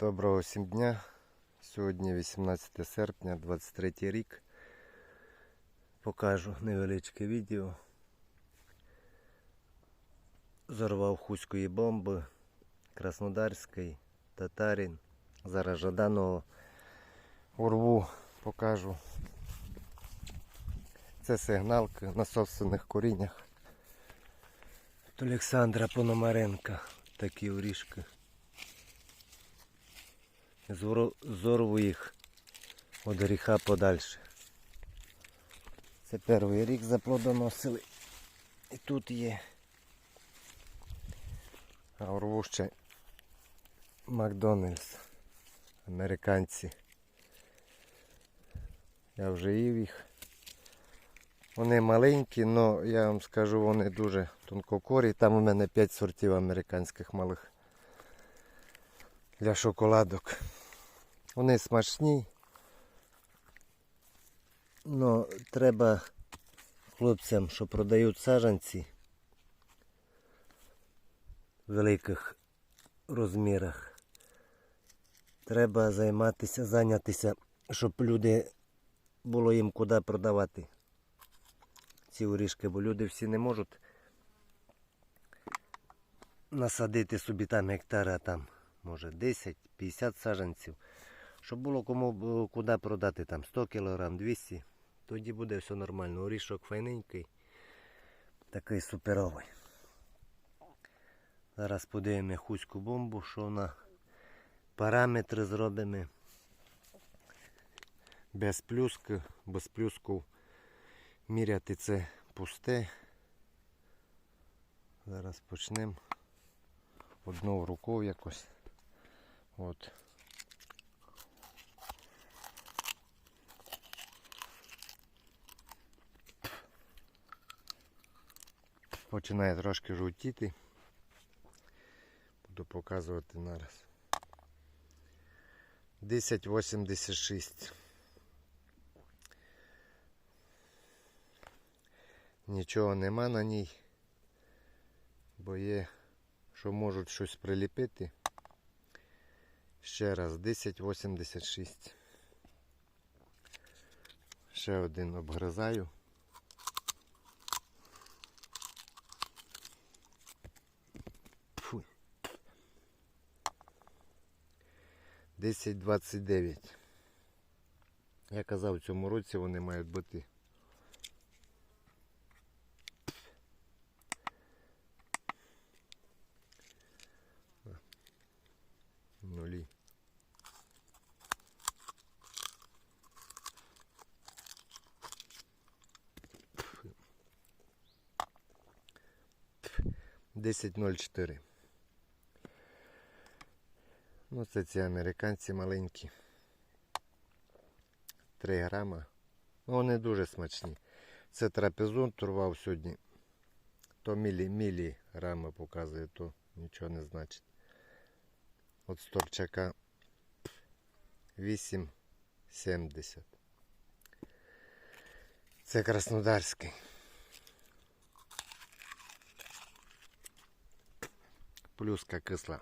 Доброго всім дня. Сьогодні 18 серпня, 23 рік. Покажу невеличке відео. Зорвав хуської бомби, Краснодарський, Татарин. Зараз Жаданого урву покажу. Це сигналки на собственних коріннях. От Олександра Пономаренка. Такі орішки. Зорву їх від гріха подальше. Це перший рік заплодоносили. І тут є. А ще Макдональдс. Американці. Я вже їв їх. Вони маленькі, але я вам скажу, вони дуже тонкокорі. Там у мене 5 сортів американських малих для шоколадок. Вони смачні. Но треба хлопцям, що продають саджанці в великих розмірах. Треба займатися, зайнятися, щоб люди було їм куди продавати ці орішки, бо люди всі не можуть насадити собі там гектара там, може 10-50 саджанців. Щоб було кому куди продати там 100 кг, 200 тоді буде все нормально. Орішок файненький, такий суперовий. Зараз подивимо хуську бомбу, що вона параметри зробимо. Без плюски, без плюску міряти це пусте. Зараз почнемо одною рукою якось. От. Починає трошки жовтіти. Буду показувати нараз. 1086. Нічого нема на ній, бо є, що можуть щось приліпити. Ще раз 1086. Ще один обгризаю. Фу. 1029. Я казав, в цьому році вони мають бути 10.04. Ну, це ці американці маленькі. 3 грама. Ну, вони дуже смачні. Це трапезон турвав сьогодні. То мілі мілі грами показує, то нічого не значить. От з Торчака 8,70. Це Краснодарський. Плюска кисла.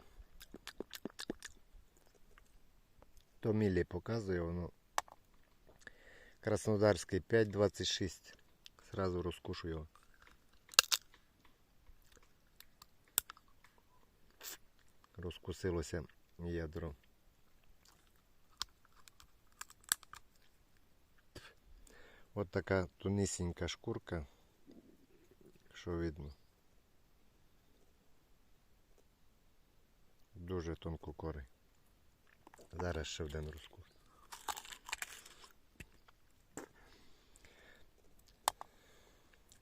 То мілі показує, воно Краснодарський 5,26. Сразу розкушу його. Розкусилося ядро. От така тонисінька шкурка, що видно. Дуже тонко корий. Зараз ще один розкус.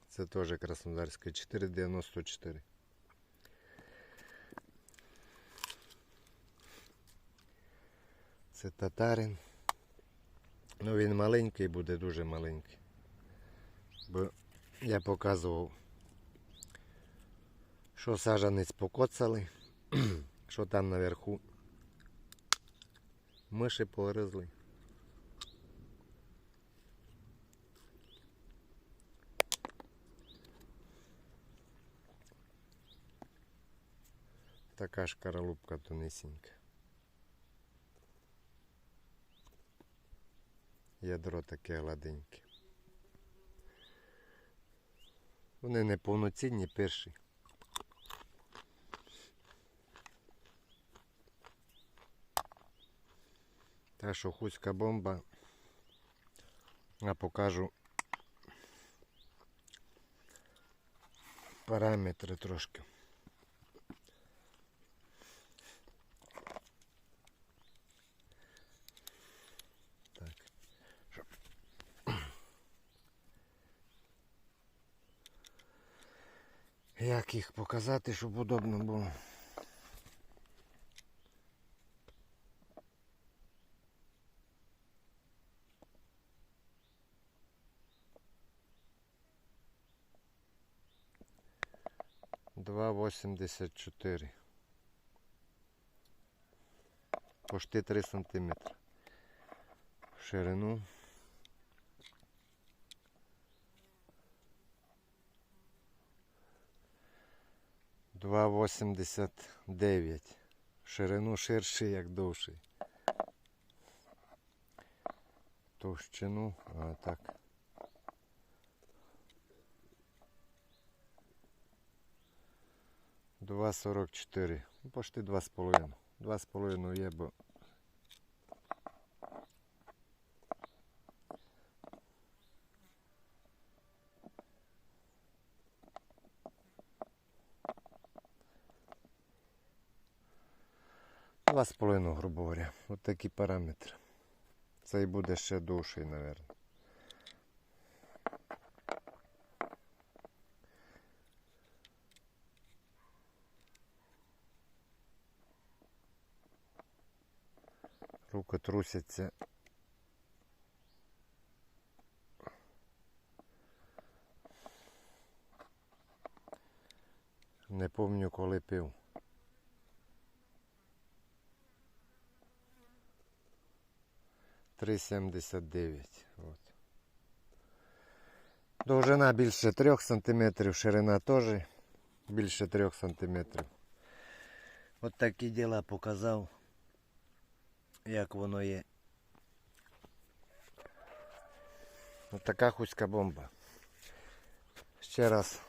Це теж Краснодарська 4,94. Це татарин. Ну він маленький буде, дуже маленький. Бо я показував, що сажанець покоцали, Що там наверху? Миші поризли. Така ж каралупка тонесенька. Ядро таке гладеньке. Вони не повноцінні перші. Так що хуська бомба. Я покажу параметри трошки. Як їх показати, щоб удобно було? Два восемьдесят чотири. Почти 3 сантиметра. В ширину. Два восемьдесят дев'ять. Ширину ширший, як довший. Товщину, а так. Два сорок чотири. Ну, почти два з половиною. Два з половиною є, бо Два з половиною, грубо говоря. От такі параметри. Цей буде ще довший, мабуть. Руки трусяться. Не пам'ятаю, коли пив. Три сімдесят дев'ять. Довжина більше 3 см, ширина теж більше 3 см. От такі діла показав, як воно є. От така хуська бомба. Ще раз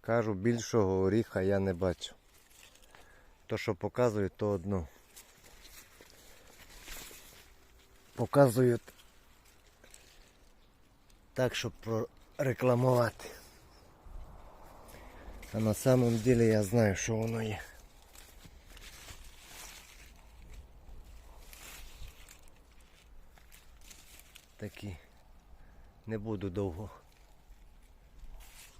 кажу, більшого оріха я не бачу. То, що показують, то одно. Показують так, щоб прорекламувати. А на самом деле я знаю, що воно є. Такі не буду довго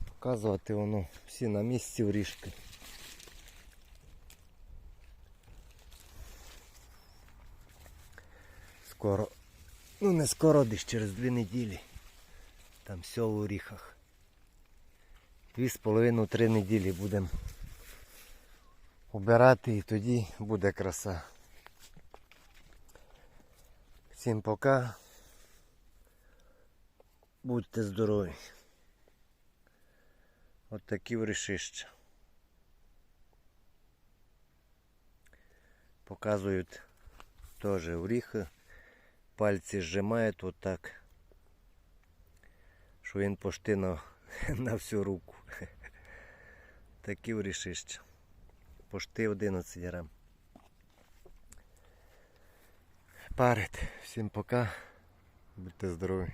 показувати воно всі на місці вріжки. Скоро, ну не скоро, десь через дві неділі. Там все в оріхах. Дві з половиною три неділі будемо обирати і тоді буде краса. Всім пока. Будьте здорові. От такі врішища. Показують теж оріхи. Пальці зжимають отак. Що він пошти на, на всю руку. Такі врішища. Пошти 11 грам. Парить. Всім пока. Будьте здорові.